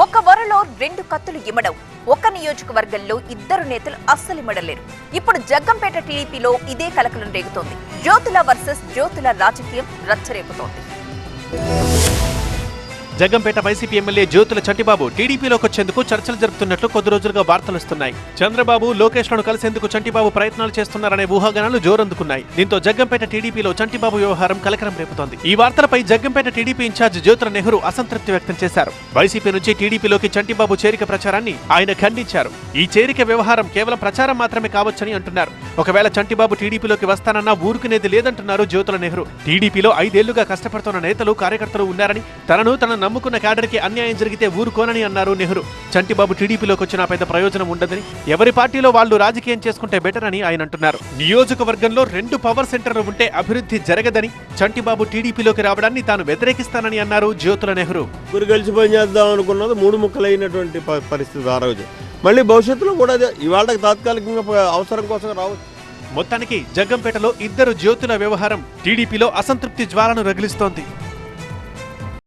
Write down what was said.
ఒక వరలో రెండు కత్తులు ఇమ్మడం. ఒక నియోజకవర్గంలో ఇద్దరు నేతలు అస్సలిమడలేరు ఇప్పుడు జగ్గంపేట టీడీపీలో ఇదే కలకలం రేగుతోంది. జ్యోతుల వర్సెస్ జ్యోతుల రాజకీయం రచ్చరేపుతోంది. జగంపేట వైసీపీ ఎమ్మెల్యే జ్యోతుల చంటిబాబు టీడీపీలోకి వచ్చేందుకు చర్చలు జరుపుతున్నట్లు కొద్ది రోజులుగా వార్తలు వస్తున్నాయి. చంద్రబాబు లోకేష్లను కలిసేందుకు చంటిబాబు ప్రయత్నాలు చేస్తున్నారనే ఊహాగానాలు జోరందుకున్నాయి. దీంతో జగ్గంపేట టీడీపీలో చంటిబాబు వ్యవహారం కలకరం రేపుతోంది. ఈ వార్తలపై జగ్గంపేట టీడీపీ ఇన్ఛార్జ్ జ్యోతుల నెహ్రూ అసంతృప్తి వ్యక్తం చేశారు. వైసీపీ నుంచి టీడీపీలోకి చంటిబాబు చేరిక ప్రచారాన్ని ఆయన ఖండించారు. ఈ చేరిక వ్యవహారం కేవలం ప్రచారం మాత్రమే కావచ్చని అంటున్నారు. ఒకవేళ చంటిబాబు టీడీపీలోకి వస్తానన్నా ఊరుకునేది లేదంటున్నారు జ్యోతుల నెహ్రూ. టీడీపీలో ఐదేళ్ళుగా కష్టపడుతున్న నేతలు కార్యకర్తలు ఉన్నారని తనను తన నమ్ముకున్న క్యాడర్కి అన్యాయం జరిగితే ఊరుకోనని అన్నారు నెహ్రూ. చంటిబాబు టీడీపీలోకి వచ్చిన పెద్ద ప్రయోజనం ఉండదని ఎవరి పార్టీలో వాళ్ళు రాజకీయం చేసుకుంటే బెటర్ అని ఆయన అంటున్నారు. నియోజకవర్గంలో రెండు పవర్ సెంటర్లు ఉంటే అభివృద్ధి జరగదని చంటిబాబు టీడీపీలోకి రావడాన్ని తాను వ్యతిరేకిస్తానని అన్నారు జ్యోతుల నెహ్రూ. ముగ్గురు కలిసి పనిచేద్దాం అనుకున్నది మూడు ముక్కలైనటువంటి పరిస్థితి ఆ రోజు. మళ్ళీ భవిష్యత్తులో కూడా అదే ఇవాళకి తాత్కాలికంగా అవసరం కోసం రావచ్చు. మొత్తానికి జగ్గంపేటలో ఇద్దరు జ్యోతుల వ్యవహారం టీడీపీలో అసంతృప్తి జ్వాలను రగిలిస్తోంది.